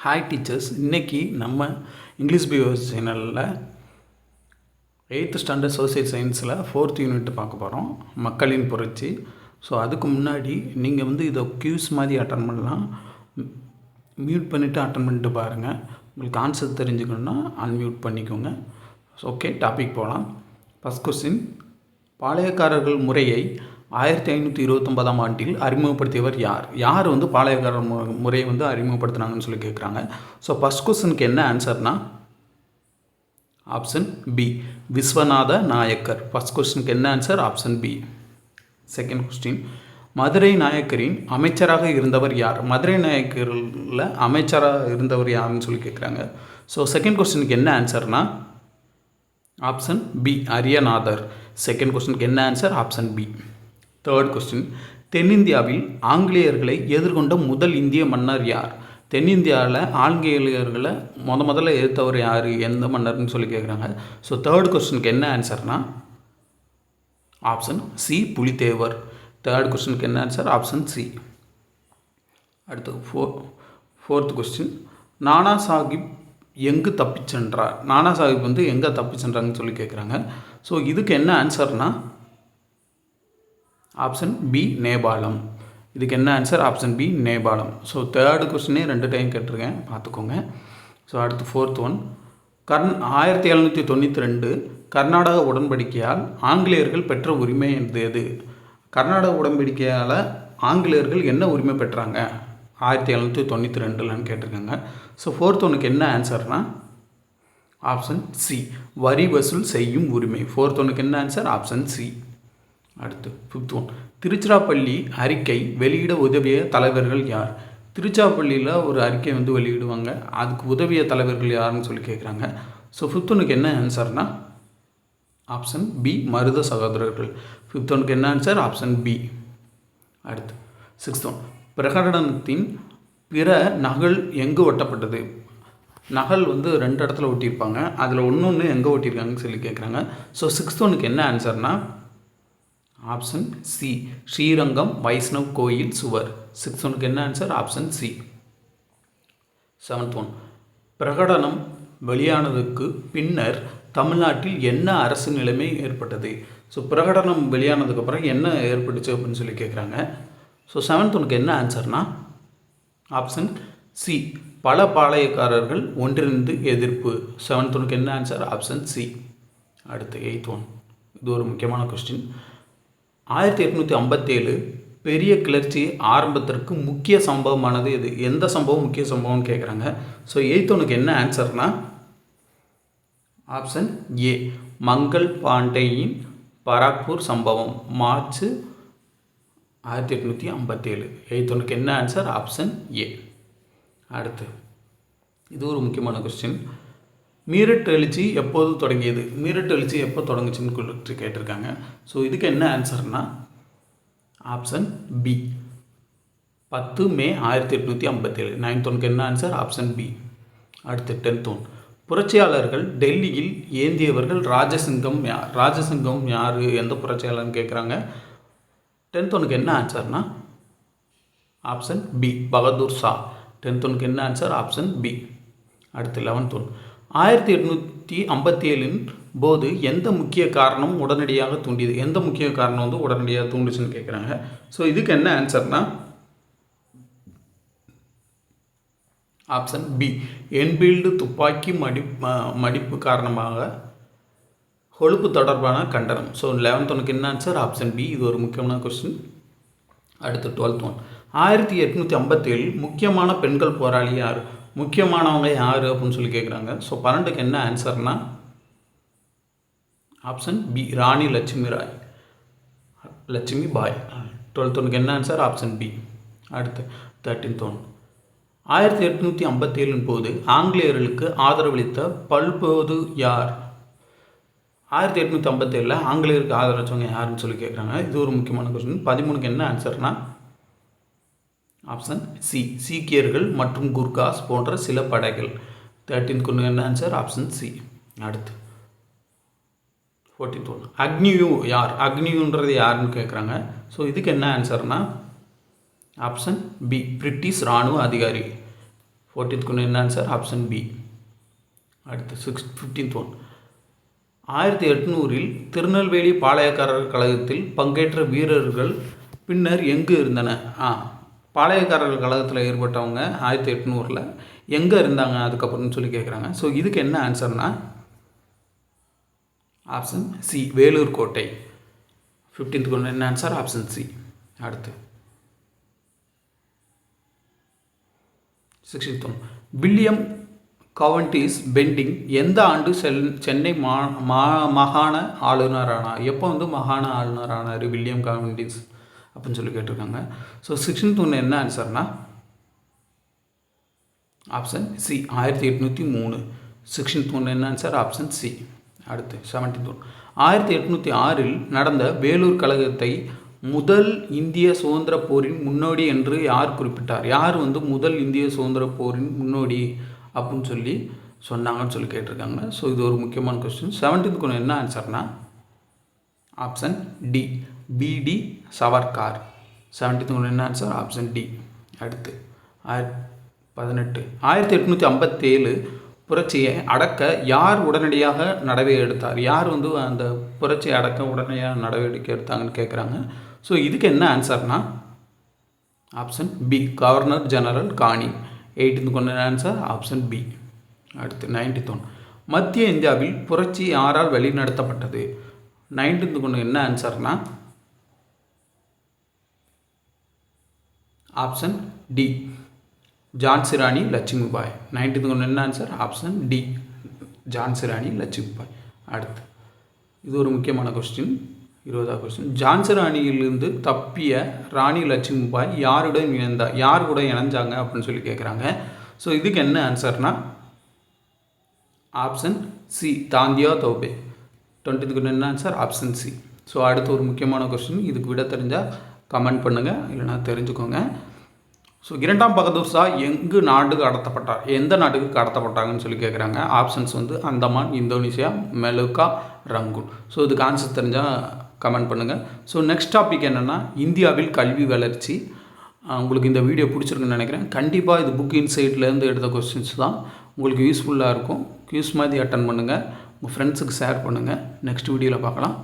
Hi teachers இன்றைக்கி நம்ம English BOS சேனலில் எயித்து ஸ்டாண்டர்ட் சோசியல் சயின்ஸில் ஃபோர்த் யூனிட் பார்க்க போகிறோம் மக்களின் புரட்சி. ஸோ அதுக்கு முன்னாடி நீங்கள் வந்து இதை க்யூஸ் மாதிரி அட்டன் பண்ணலாம். மியூட் பண்ணிவிட்டு அட்டன் பண்ணிட்டு பாருங்கள் உங்களுக்கு ஆன்சர் தெரிஞ்சுக்கணுன்னா அன்மியூட் பண்ணிக்கோங்க. ஓகே டாபிக் போகலாம் ஃபஸ்ட் கொஸ்டின் பாளையக்காரர்கள் முறையை ஆயிரத்தி ஐநூற்றி இருபத்தொன்பதாம் ஆண்டில் அறிமுகப்படுத்தியவர் யார்? யார் வந்து பாளையக்காரர் மு முறையை வந்து அறிமுகப்படுத்தினாங்கன்னு சொல்லி கேட்குறாங்க ஸோ ஃபஸ்ட் கொஸ்டினுக்கு என்ன ஆன்சர்னா option B Viswanatha Nayakkar. First கொஸ்டினுக்கு என்ன answer option B second question Madurai நாயக்கரின் அமைச்சராக இருந்தவர் யார்? மதுரை நாயக்கரில் அமைச்சராக இருந்தவர் யாருன்னு சொல்லி கேட்குறாங்க ஸோ செகண்ட் கொஸ்டினுக்கு என்ன ஆன்சர்னா ஆப்ஷன் பி அரியநாதர். செகண்ட் கொஸ்டினுக்கு என்ன answer option B third question தென்னிந்தியாவில் ஆங்கிலேயர்களை எதிர்கொண்ட முதல் இந்திய மன்னர் யார்? தென்னிந்தியாவில் ஆங்கிலேயர்களை முத முதல்ல எதிர்த்தவர் யார்? எந்த மன்னர்னு சொல்லி கேட்குறாங்க ஸோ தேர்ட் கொஸ்டினுக்கு என்ன ஆன்சர்னா ஆப்ஷன் சி புலித்தேவர். தேர்ட் கொஸ்டினுக்கு என்ன ஆன்சர் ஆப்ஷன் சி அடுத்து four fourth question Nana Sahib எங்கு தப்பிச் சென்றார்? நானா சாஹிப் வந்து எங்கே தப்பிச் சென்றாங்கன்னு சொல்லி கேட்குறாங்க ஸோ இதுக்கு என்ன ஆன்சர்னா ஆப்ஷன் பி நேபாளம் இதுக்கு என்ன ஆன்சர் ஆப்ஷன் பி நேபாளம் ஸோ தேர்டு கொஸ்டினே ரெண்டு டைம் கேட்டிருக்கேன். பார்த்துக்கோங்க. ஸோ அடுத்து ஃபோர்த் ஒன் கர்ன் ஆயிரத்தி எழுநூற்றி தொண்ணூற்றி ரெண்டு கர்நாடக உடன்படிக்கையால் ஆங்கிலேயர்கள் பெற்ற உரிமை என்பது எது? கர்நாடக உடன்படிக்கையால் ஆங்கிலேயர்கள் என்ன உரிமை பெற்றாங்க? ஆயிரத்தி எழுநூற்றி தொண்ணூற்றி ரெண்டுலன்னு கேட்டிருக்காங்க. ஸோ ஃபோர்த் ஒனுக்கு என்ன ஆன்சர்னா ஆப்ஷன் சி வரி வசூல் செய்யும் உரிமை. ஃபோர்த் ஒனுக்கு என்ன ஆன்சர் ஆப்ஷன் சி அடுத்து ஃபிஃப்த் ஒன் திருச்சிராப்பள்ளி அறிக்கை வெளியிட உதவிய தலைவர்கள் யார்? திருச்சிராப்பள்ளியில் ஒரு அறிக்கை வந்து வெளியிடுவாங்க. அதுக்கு உதவிய தலைவர்கள் யாருன்னு சொல்லி கேட்குறாங்க ஸோ ஃபிஃப்த் ஒனுக்கு என்ன ஆன்சர்னா ஆப்ஷன் பி மருத சகோதரர்கள். ஃபிஃப்த் ஒனுக்கு என்ன ஆன்சர் ஆப்ஷன் பி அடுத்து சிக்ஸ்த் ஒன் பிரகடனத்தின் பிற நகல் எங்கு ஒட்டப்பட்டது? நகல் வந்து ரெண்டு இடத்துல ஒட்டியிருப்பாங்க. அதில் ஒன்று ஒன்று எங்கே ஒட்டியிருக்காங்கன்னு சொல்லி கேட்குறாங்க ஸோ சிக்ஸ்த் ஒனுக்கு என்ன ஆன்சர்னா ஆப்ஷன் சி ஸ்ரீரங்கம் வைஷ்ணவ் கோயில் சுவர். சிக்ஸ் ஒனுக்கு என்ன answer option C seventh one பிரகடனம் வெளியானதுக்கு பின்னர் தமிழ்நாட்டில் என்ன அரசு நிலைமை ஏற்பட்டது? ஸோ பிரகடனம் வெளியானதுக்கப்புறம் என்ன ஏற்பட்டுச்சு அப்படின்னு சொல்லி கேட்குறாங்க ஸோ செவன்த் ஒனுக்கு என்ன ஆன்சர்னா ஆப்ஷன் சி பல பாளையக்காரர்கள் ஒன்றிணைந்து எதிர்ப்பு. செவன்த் ஒனுக்கு என்ன ஆன்சர் ஆப்ஷன் சி அடுத்து எயித் ஒன் இது ஒரு முக்கியமான கொஸ்டின் ஆயிரத்தி எட்நூற்றி ஐம்பத்தேழு பெரிய கிளர்ச்சி ஆரம்பத்திற்கு முக்கிய சம்பவமானது இது எந்த சம்பவம் முக்கிய சம்பவம்னு கேட்குறாங்க ஸோ எயித் என்ன ஆன்சர்னா ஆப்ஷன் ஏ மங்கள் பாண்டேயின் பராக்பூர் சம்பவம் மார்ச் ஆயிரத்தி எட்நூற்றி ஐம்பத்தேழு. எயித் என்ன ஆன்சர் ஆப்ஷன் ஏ அடுத்து இது ஒரு முக்கியமான கொஸ்டின் மீரட் எழுச்சி எப்போது தொடங்கியது? மீரட் எழுச்சி எப்போ தொடங்குச்சுன்னு குறித்து கேட்டிருக்காங்க. ஸோ இதுக்கு என்ன ஆன்சர்னா ஆப்ஷன் பி பத்து மே ஆயிரத்தி எட்நூற்றி ஐம்பத்தேழு. நைன்த் ஒனுக்கு என்ன ஆன்சர் ஆப்ஷன் பி அடுத்து டென்த் ஒன் புரட்சியாளர்கள் டெல்லியில் ஏந்தியவர்கள் ராஜசிங்கம் யார் ராஜசிங்கம் யார் எந்த புரட்சியாளர்னு கேட்குறாங்க டென்த் ஒனுக்கு என்ன ஆன்சர்னா option B Bahadur Shah. Tenth ஒனுக்கு என்ன ஆன்சர் ஆப்ஷன் பி அடுத்து லெவன்த் ஒன் ஆயிரத்தி எட்நூற்றி ஐம்பத்தி ஏழின் போது எந்த முக்கிய காரணம் உடனடியாக தூண்டியது? எந்த முக்கிய காரணம் வந்து உடனடியாக தூண்டுச்சுன்னு கேட்குறாங்க ஸோ இதுக்கு என்ன ஆன்சர்னா ஆப்ஷன் பி என்பீல்டு துப்பாக்கி மடி மடிப்பு காரணமாக கொழுப்பு தொடர்பான கண்டனம். ஸோ லெவன்த் ஒனுக்கு என்ன ஆன்சர் ஆப்ஷன் பி இது ஒரு முக்கியமான கொஸ்டின் அடுத்து டுவெல்த் ஒன் ஆயிரத்தி எட்நூற்றி ஐம்பத்தேழில் முக்கியமான பெண்கள் போராளி யார்? முக்கியமானவங்க யார் அப்படின்னு சொல்லி கேட்குறாங்க ஸோ பன்னெண்டுக்கு என்ன ஆன்சர்னா option B Rani Lakshmi Rai. Lakshmi Bai. Twelfth ஒனுக்கு என்ன ஆன்சர் ஆப்ஷன் பி அடுத்து தேர்ட்டீன்த் ஒன். ஆயிரத்தி எட்நூற்றி ஐம்பத்தேழின் போது ஆங்கிலேயர்களுக்கு ஆதரவளித்த பல்போது யார்? ஆயிரத்தி எட்நூற்றி ஐம்பத்தேழில் ஆங்கிலேயருக்கு ஆதரவச்சவங்க யாருன்னு சொல்லி கேட்குறாங்க இது ஒரு முக்கியமான கொஸ்டின் பதிமூணுக்கு என்ன ஆன்சர்னா ஆப்ஷன் சி சீக்கியர்கள் மற்றும் குர்காஸ் போன்ற சில படைகள். தேர்ட்டீன்த் கொண்டு என்ன ஆன்சர் ஆப்ஷன் சி அடுத்து. ஃபோர்டீன்த் ஒன்று அக்னியூ யார்? அக்னியூன்றது யாருன்னு கேட்குறாங்க ஸோ இதுக்கு என்ன ஆன்சர்னா ஆப்ஷன் பி பிரிட்டிஷ் இராணுவ அதிகாரி. ஃபோர்டீன்த் கொண்டு என்ன ஆன்சர் ஆப்ஷன் பி அடுத்து சிக்ஸ் ஃபிஃப்டீன்த் ஒன் ஆயிரத்தி எட்நூறில் திருநெல்வேலி பாளையக்காரர் கழகத்தில் பங்கேற்ற வீரர்கள் பின்னர் எங்கு இருந்தன? ஆ பாளையக்காரர்கள் கழகத்தில் ஏற்பட்டவங்க ஆயிரத்தி எட்நூறில் எங்கே இருந்தாங்க அதுக்கப்புறம்னு சொல்லி கேட்குறாங்க ஸோ இதுக்கு என்ன ஆன்சர்னா ஆப்ஷன் சி வேலூர் கோட்டை. ஃபிஃப்டீன்த் கொண்டு என்ன ஆன்சர் ஆப்ஷன் சி அடுத்து. Sixteenth one William Cavendish Bentinck எந்த ஆண்டு செல் சென்னை மா மா மாகாண ஆளுநரானார்? எப்போ வந்து மாகாண ஆளுநரானார் வில்லியம் கவன்டிஸ் அப்படின்னு சொல்லி கேட்டிருக்காங்க. ஸோ சிக்ஸ்டீன்த் ஒன்று என்ன ஆன்சர்னா ஆப்ஷன் சி ஆயிரத்தி எட்நூற்றி மூணு. சிக்ஸ்டீன்த் ஒன்று என்ன ஆன்சர் ஆப்ஷன் சி அடுத்து செவன்டீன்த் ஒன் ஆயிரத்தி எட்நூற்றி ஆறில் நடந்த வேலூர் கழகத்தை முதல் இந்திய சுதந்திர போரின் முன்னோடி என்று யார் குறிப்பிட்டார்? யார் வந்து முதல் இந்திய சுதந்திர போரின் முன்னோடி அப்படின்னு சொல்லி சொன்னாங்கன்னு சொல்லி கேட்டிருக்காங்க. ஸோ இது ஒரு முக்கியமான கொஸ்டின் செவன்டீன்த் கொண்டு என்ன ஆன்சர்னா ஆப்ஷன் டி பிடி சவர்கார் செவன்டீன்த் கொண்டு என்ன ஆன்சர் ஆப்ஷன் டி அடுத்து ஆயிர பதினெட்டு. ஆயிரத்தி எட்நூற்றி ஐம்பத்தேழு புரட்சியை அடக்க யார் உடனடியாக நடவடிக்கை எடுத்தார்? யார் வந்து அந்த புரட்சியை அடக்க உடனடியாக நடவடிக்கை எடுத்தாங்கன்னு கேட்குறாங்க ஸோ இதுக்கு என்ன ஆன்சர்னா ஆப்ஷன் பி கவர்னர் ஜெனரல் காணி. எயிட்டுன்னு கொண்ட ஆன்சர் ஆப்ஷன் பி அடுத்து நைன்டி ஒன் மத்திய இந்தியாவில் புரட்சி யாரால் வழிநடத்தப்பட்டது? நைன்டீன்த்து கொண்டு என்ன ஆன்சர்னா option D. Jhansi Rani Lakshmibai. Nineteenth கொண்டு என்ன answer option D. Jhansi Rani Lakshmibai. அடுத்து. இது ஒரு முக்கியமான கொஸ்டின் இருபதாவது கொஸ்டின் ஜான்சி ராணியிலிருந்து தப்பிய ராணி லட்சுமிபாய் யாருடன் இணைந்தா யார் கூட இணைஞ்சாங்க அப்படின்னு சொல்லி கேட்குறாங்க ஸோ இதுக்கு என்ன ஆன்சர்னா ஆப்ஷன் சி. தாந்தியா தோபே. டுவெண்ட்டிக்கு என்ன ஆன்சர் ஆப்ஷன் சி. ஸோ அடுத்து ஒரு முக்கியமான கொஸ்டின் இதுக்கு விட தெரிஞ்சால் கமெண்ட் பண்ணுங்கள் இல்லைனா தெரிஞ்சுக்கோங்க. ஸோ இரண்டாம் பகதூர் ஷா எங்கு நாட்டுக்கு கடத்தப்பட்டார்? எந்த நாட்டுக்கு கடத்தப்பட்டாங்கன்னு சொல்லி கேட்குறாங்க ஆப்ஷன்ஸ் வந்து Andaman Indonesia Malacca Rangoon. So இதுக்கு ஆன்சர் தெரிஞ்சால் கமெண்ட் பண்ணுங்கள் ஸோ நெக்ஸ்ட் டாபிக் என்னென்னா இந்தியாவில் கல்வி வளர்ச்சி. உங்களுக்கு இந்த வீடியோ பிடிச்சிருக்குன்னு நினைக்கிறேன். கண்டிப்பாக இது புக் இன்சைட்லேருந்து எடுத்த கொஸ்டின்ஸ் தான். உங்களுக்கு யூஸ்ஃபுல்லாக இருக்கும். க்யூஸ் மாதிரி அட்டன் பண்ணுங்கள் உங்கள் ஃப்ரெண்ட்ஸுக்கு ஷேர் பண்ணுங்கள் நெக்ஸ்ட் வீடியோவில் பார்க்கலாம்.